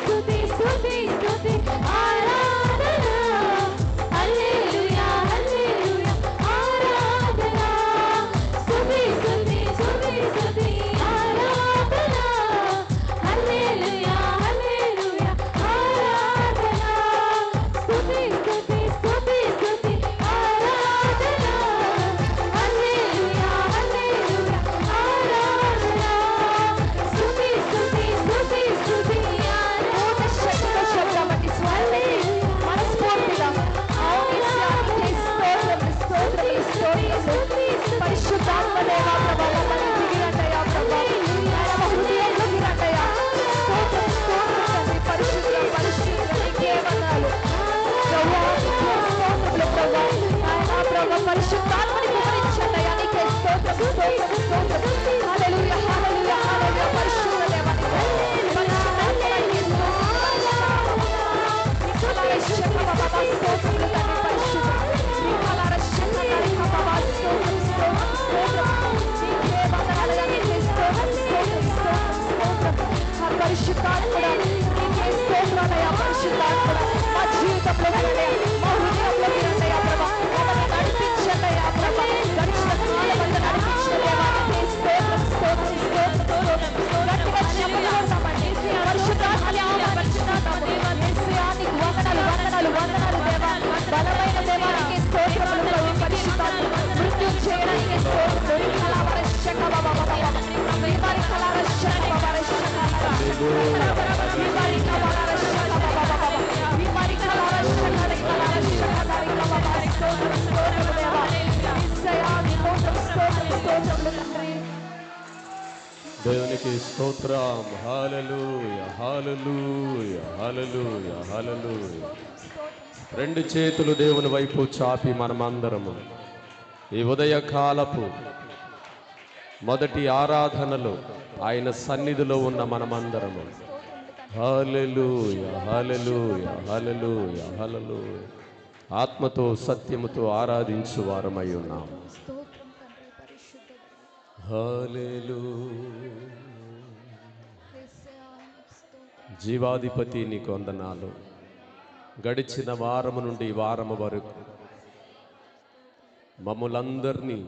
स्तुति स्तुति स्तुति आराधना పరిశుద్ధాత్మని కుమరించండయా నీకే స్తోత్రం స్తోత్రం స్తోత్రం. హల్లెలూయా హల్లెలూయా దేవునికి స్తోత్రం. హాలలు హాలలు హాలలు హాలలు రెండు చేతులు దేవుని వైపు చాపి మనమందరము. ఈ ఉదయకాలపు మొదటి ఆరాధనలో ఆయన సన్నిధిలో ఉన్న మనమందరము. హాలెలూయ హాలెలూయ హాలెలూయ హాలెలూయ ఆత్మతో సత్యముతో ఆరాధించు వారమై ఉన్నాం. స్తోత్రం జీవాధిపతి నీకు వందనాలు. గడిచిన వారము నుండి వారము వరకు మమ్మలందరినీ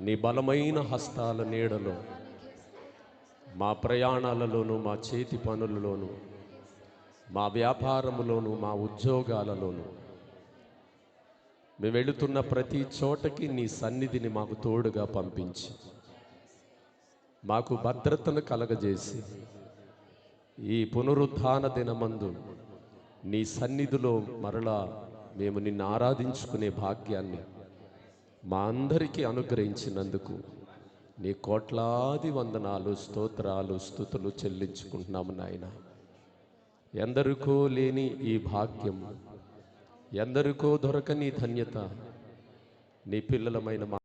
నీ బలమైన హస్తాల నీడలో మా ప్రయాణాలలోనూ మా చేతి పనులలోనూ మా వ్యాపారములోను మా ఉద్యోగాలలోను మేము వెళుతున్న ప్రతి చోటకి నీ సన్నిధిని మాకు తోడుగా పంపించి మాకు భద్రతను కలగజేసి ఈ పునరుద్ధాన దినమందు నీ సన్నిధిలో మరలా మేము నిన్ను ఆరాధించుకునే భాగ్యాన్ని మా అందరికీ అనుగ్రహించినందుకు నీ కోట్లాది వందనాలు స్తోత్రాలు స్థుతులు చెల్లించుకుంటున్నాము నాయన. ఎందరికో లేని ఈ భాగ్యం ఎందరికో దొరకని ధన్యత నీ పిల్లలమైన మా